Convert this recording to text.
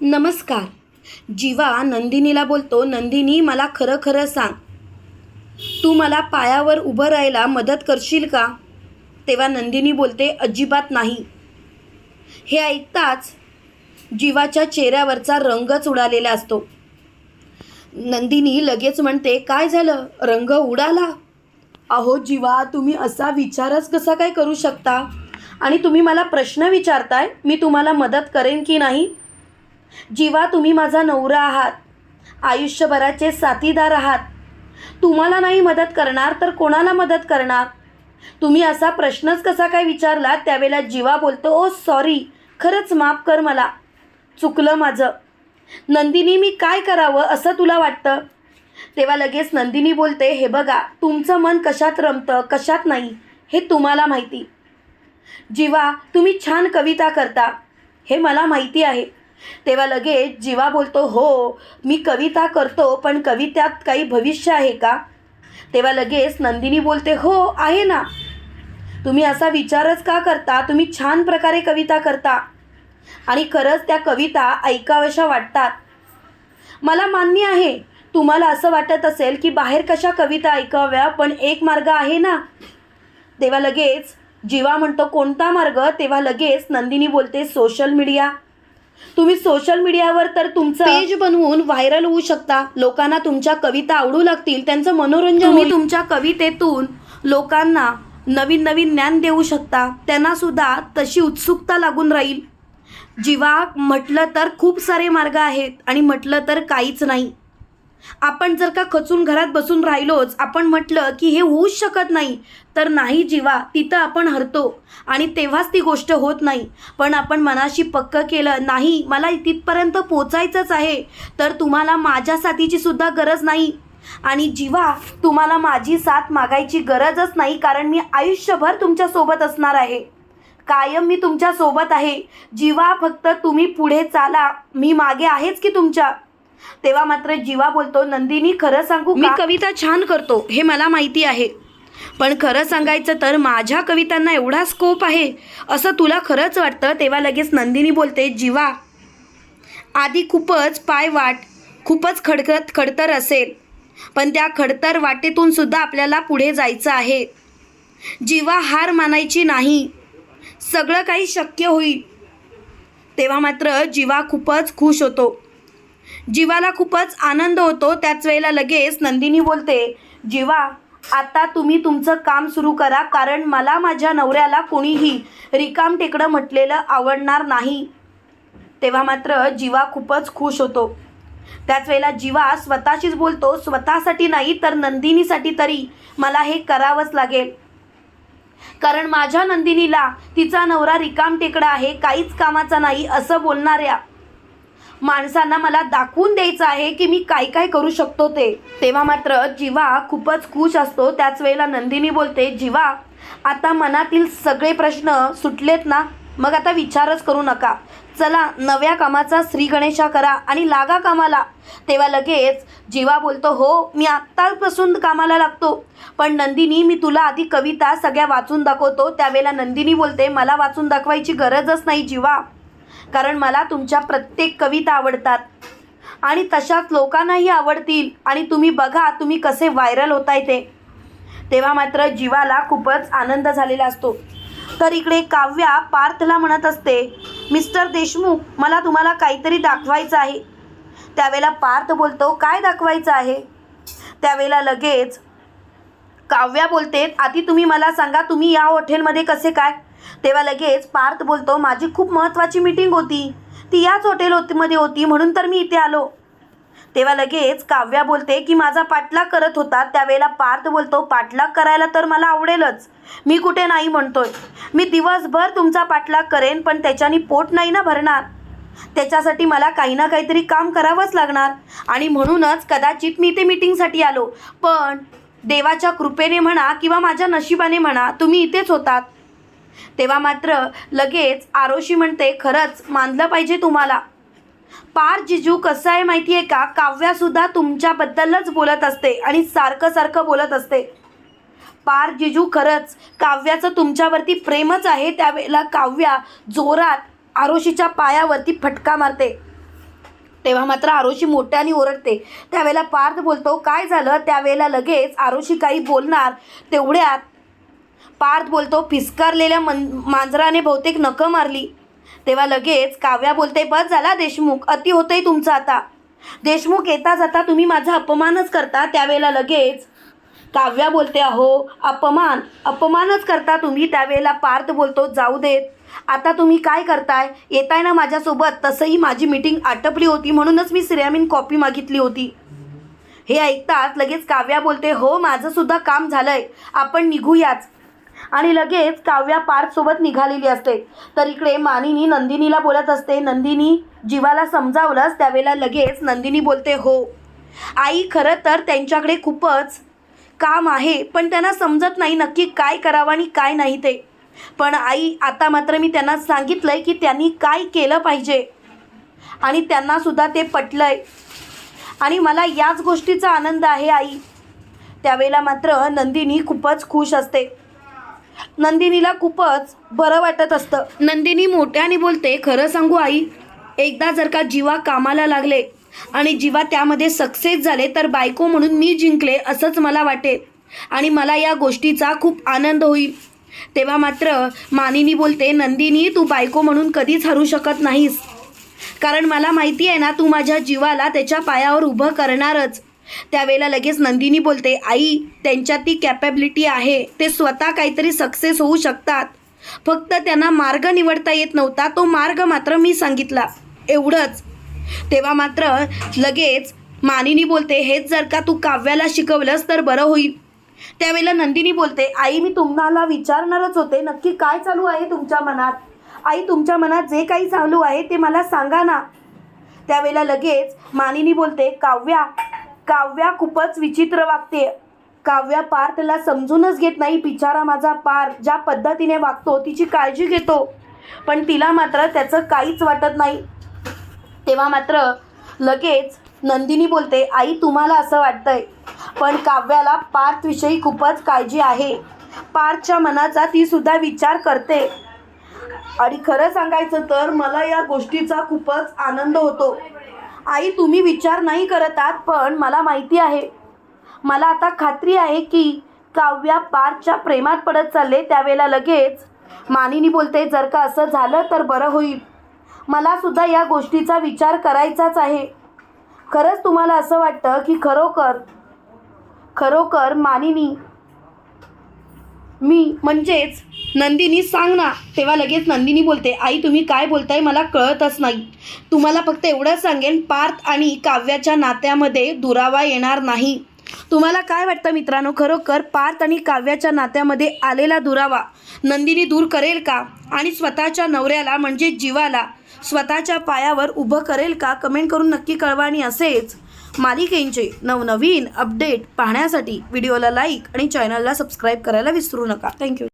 नमस्कार. जीवा नंदिनीला बोलतो नंदिनी मला खरं खरं सांग. तू मला पायावर उभं राहायला मदत करशील का? तेव्हा नंदिनी बोलते अजिबात नाही. हे ऐकताच जीवाच्या चेहऱ्यावरचा रंगच उडालेला असतो. नंदिनी लगेच म्हणते काय झालं? रंग उडाला. अहो जीवा तुम्ही असा विचारच कसा काय करू शकता? आणि तुम्ही मला प्रश्न विचारताय मी तुम्हाला मदत करेन की नाही? जीवा तुम्ही माझा नवरा आहात. आयुष्यभराचे साथीदार आहात. तुम्हाला नाही मदत करणार तर कोणाला मदत करणार? तुम्ही असा प्रश्नच कसा काय विचारला? त्यावेळेला जीवा बोलतो ओ सॉरी खरंच माफ कर मला. चुकलं माझं. नंदिनी मी काय करावं असं तुला वाटतं? तेव्हा लगेच नंदिनी बोलते हे बघा तुमचं मन कशात रमतं कशात नाही हे तुम्हाला माहिती. जीवा तुम्ही छान कविता करता. हे मला माहिती आहे. तेव्हा लगेच जीवा बोलतो हो मी कविता करतो पण कवित्यात काही भविष्य आहे का? तेव्हा लगेच नंदिनी बोलते हो आहे ना. तुम्ही असा विचारच का करता? तुम्ही छान प्रकारे कविता करता. आणि खरंच त्या कविता ऐकाव्याशा वाटतात. मला मान्य आहे. तुम्हाला असं वाटत असेल की बाहेर कशा कविता ऐकाव्या पण एक मार्ग आहे ना? तेव्हा लगेच जीवा म्हणतो कोणता मार्ग? तेव्हा लगेच नंदिनी बोलते सोशल मीडिया. तुम्ही सोशल मीडियावर तर तुमचं पेज बनवून व्हायरल होऊ शकता. लोकांना तुमच्या कविता आवडू लागतील. त्यांचं मनोरंजन तुम्ही तुमच्या कवितेतून लोकांना नवीन नवीन ज्ञान देऊ शकता. त्यांना सुद्धा तशी उत्सुकता लागून राहील. जीवा म्हटलं तर खूप सारे मार्ग आहेत आणि म्हटलं तर काहीच नाही. आपण जर का खचून घरात बसून राहिलोच आपण म्हटलं की हे होऊच शकत नाही. तर नाही जीवा तिथं आपण हरतो. आणि तेव्हाच ती गोष्ट होत नाही. पण आपण मनाशी पक्क केलं नाही मला तिथपर्यंत पोचायचंच आहे. तर तुम्हाला माझ्या साथीची सुद्धा गरज नाही. आणि जीवा तुम्हाला माझी साथ मागायची गरजच नाही कारण मी आयुष्यभर तुमच्यासोबत असणार आहे. कायम मी तुमच्यासोबत आहे. जीवा फक्त तुम्ही पुढे चाला. मी मागे आहेच की तुमच्या? तेव्हा मात्र जीवा बोलतो नंदिनी खरं सांगू मी कविता छान करतो हे मला माहिती आहे. पण खरं सांगायचं तर माझ्या कवितांना एवढा स्कोप आहे असं तुला खरंच वाटतं? तेव्हा लगेच नंदिनी बोलते जीवा आधी खूपच पाय वाट खूपच खडकत खडतर असेल. पण त्या खडतर वाटेतून सुद्धा आपल्याला पुढे जायचं आहे. जीवा हार मानायची नाही. सगळं काही शक्य होईल. तेव्हा मात्र जीवा खूपच खुश होतो. जीवाला खूपच आनंद होतो त्याच वेळेला लगेच नंदिनी बोलते जीवा आता तुम्ही तुमचं काम सुरू करा कारण मला माझ्या नवऱ्याला कोणीही रिकाम टेकडं म्हटलेलं आवडणार नाही. तेव्हा मात्र जीवा खूपच खुश होतो. त्याच वेळेला जीवा स्वतःशीच बोलतो स्वतःसाठी नाही तर नंदिनीसाठी तरी मला हे करावंच लागेल. कारण माझ्या नंदिनीला तिचा नवरा रिकाम टेकडा आहे काहीच कामाचा नाही असं बोलणाऱ्या माणसांना मला दाखवून द्यायचं आहे की मी काय काय करू शकतो ते. तेव्हा मात्र जीवा खूपच खुश असतो. त्याच वेळेला नंदिनी बोलते जीवा आता मनातील सगळे प्रश्न सुटलेत ना? मग आता विचारच करू नका. चला नव्या कामाचा श्री गणेशा करा आणि लागा कामाला. तेव्हा लगेच जीवा बोलतो हो मी आत्तापासून कामाला लागतो. पण नंदिनी मी तुला आधी कविता सगळ्या वाचून दाखवतो. त्यावेळेला नंदिनी बोलते मला वाचून दाखवायची गरजच नाही जीवा. कारण मला तुमच्या प्रत्येक कविता आवडतात. आणि तशाच लोकांनाही आवडतील. आणि तुम्ही बघा तुम्ही कसे व्हायरल होताय ते. तेव्हा मात्र जीवाला खूपच आनंद झालेला असतो. तर इकडे काव्या पार्थला म्हणत असते मिस्टर देशमुख मला तुम्हाला काहीतरी दाखवायचं आहे. त्यावेळेला पार्थ बोलतो काय दाखवायचं आहे? त्यावेळेला लगेच काव्या बोलते आधी तुम्ही मला सांगा तुम्ही या हॉटेलमध्ये कसे काय? तेव्हा लगेच पार्थ बोलतो माझी खूप महत्त्वाची मीटिंग होती. ती याच हॉटेल होती होती म्हणून तर मी इथे आलो. तेव्हा लगेच काव्या बोलते की माझा पाठलाग करत होता. त्यावेळेला पार्थ बोलतो पाठलाग करायला तर मला आवडेलच. मी कुठे नाही म्हणतोय. मी दिवसभर तुमचा पाठलाग करेन पण त्याच्यानी पोट नाही ना भरणार. त्याच्यासाठी मला काही ना काहीतरी काम करावंच लागणार. आणि म्हणूनच कदाचित मी ते मीटिंगसाठी आलो. पण देवाच्या कृपेने म्हणा किंवा माझ्या नशिबाने म्हणा तुम्ही इथेच होतात. तेव्हा मात्र लगेच आरोशी म्हणते खरंच मानलं पाहिजे तुम्हाला. पार जिजू कसं आहे माहिती आहे का? काव्यासुद्धा तुमच्याबद्दलच बोलत असते आणि सारखं सारखं बोलत असते. पार जिजू खरंच काव्याचं तुमच्यावरती प्रेमच आहे. त्यावेळेला काव्या जोरात आरोशीच्या पायावरती फटका मारते. तेव्हा मात्र आरोशी मोठ्याने ओरडते. त्यावेळेला पार्थ बोलतो काय झालं? त्यावेळेला लगेच आरोशी काही बोलणार तेवढ्यात पार्थ बोलतो फिसकारलेल्या मन मांजराने बहुतेक नकं मारली. तेव्हा लगेच काव्या बोलते बस झाला देशमुख अति होतंय तुमचं आता. देशमुख येता जाता तुम्ही माझा अपमानच करता. त्यावेळेला लगेच काव्या बोलते अहो अपमान अपमानच करता तुम्ही. त्यावेळेला पार्थ बोलतो जाऊ देत. आता तुम्ही काय करताय? येताय ना माझ्यासोबत. तसंही माझी मीटिंग आटपली होती म्हणूनच मी सिरॅमिन कॉपी मागितली होती. हे ऐकताच लगेच काव्या बोलते हो माझंसुद्धा काम काम झालंय. आपण निघूयाच. आणि लगेच काव्या पार्थसोबत निघालेली असते. तर इकडे मानिनी नंदिनीला बोलत असते नंदिनी जीवाला समजावलंच त्यावेळेला लगेच नंदिनी बोलते हो. आई खरं तर त्यांच्याकडे खूपच काम आहे पण त्यांना समजत नाही नक्की काय करावं आणि काय नाही ते. पण आई आता मात्र मी त्यांना सांगितलं आहे की त्यांनी काय केलं पाहिजे. आणि त्यांनासुद्धा ते पटलं आहे आणि मला याच गोष्टीचा आनंद आहे आई. त्यावेळेला मात्र नंदिनी खूपच खुश असते. नंदिनीला खूपच बरं वाटत असतं. नंदिनी मोठ्याने बोलते खरं सांगू आई एकदा जर का जीवा कामाला लागले आणि जीवा त्यामध्ये सक्सेस झाले तर बायको म्हणून मी जिंकले असंच मला वाटेल आणि मला या गोष्टीचा खूप आनंद होईल. तेव्हा मात्र मानिनी बोलते नंदिनी तू बायको म्हणून कधीच हरू शकत नाहीस. कारण मला माहिती आहे ना तू माझ्या जीवाला त्याच्या पायावर उभं करणारच. त्यावेळेला लगेच नंदिनी बोलते आई त्यांच्यात ती कॅपॅबिलिटी आहे. ते स्वतः काहीतरी सक्सेस होऊ शकतात. फक्त त्यांना मार्ग निवडता येत नव्हता तो मार्ग मात्र मी सांगितला. एवढंच. तेव्हा मात्र लगेच मानिनी बोलते हेच जर का तू काव्याला शिकवलंस तर बरं होईल. त्यावेळेला नंदिनी बोलते आई मी तुम्हाला विचारणारच होते. नक्की काय चालू आहे तुमच्या मनात? आई तुमच्या मनात जे काही चालू आहे ते मला सांगा ना. त्यावेळेला लगेच मानिनी बोलते काव्या काव्या खूपच विचित्र वागते. काव्या पार्थला समजूनच घेत नाही. बिचारा माझा पार्थ ज्या पद्धतीने वागतो तिची काळजी घेतो. पण तिला मात्र त्याचं काहीच वाटत नाही. तेव्हा मात्र लगेच नंदिनी बोलते आई तुम्हाला असं वाटतंय. पण काव्याला पार्थविषयी खूपच काळजी आहे. पार्थच्या मनाचा ती सुद्धा विचार करते. आणि खरं सांगायचं तर मला या गोष्टीचा खूपच आनंद होतो. आई तुम्ही विचार नाही करत आहात पण मला माहिती आहे. मला आता खात्री आहे की काव्या पारच्या प्रेमात पडत चालले त्यावेळेला लगेच मानिनी बोलते जर का असं झालं तर बरं होईल. मलासुद्धा या गोष्टीचा विचार करायचाच आहे. खरंच तुम्हाला असं वाटतं की खरोखर खरोखर मानिनी मी म्हणजेच नंदिनी सांग ना. तेव्हा लगेच नंदिनी बोलते आई तुम्ही काय बोलताय मला कळतच नाही. तुम्हाला फक्त एवढंच सांगेन पार्थ आणि काव्याच्या नात्यामध्ये दुरावा येणार नाही. तुम्हाला काय वाटतं मित्रांनो? खरोखर पार्थ आणि काव्याच्या नात्यामध्ये आलेला दुरावा नंदिनी दूर करेल का? आणि स्वतःच्या नवऱ्याला म्हणजे जीवाला स्वतःच्या पायावर उभं करेल का? कमेंट करून नक्की कळवा आणि असेच मालिकेंचे नवनवीन अपडेट पाहण्यासाठी व्हिडिओला लाईक आणि चॅनलला सबस्क्राईब करायला विसरू नका. थँक्यू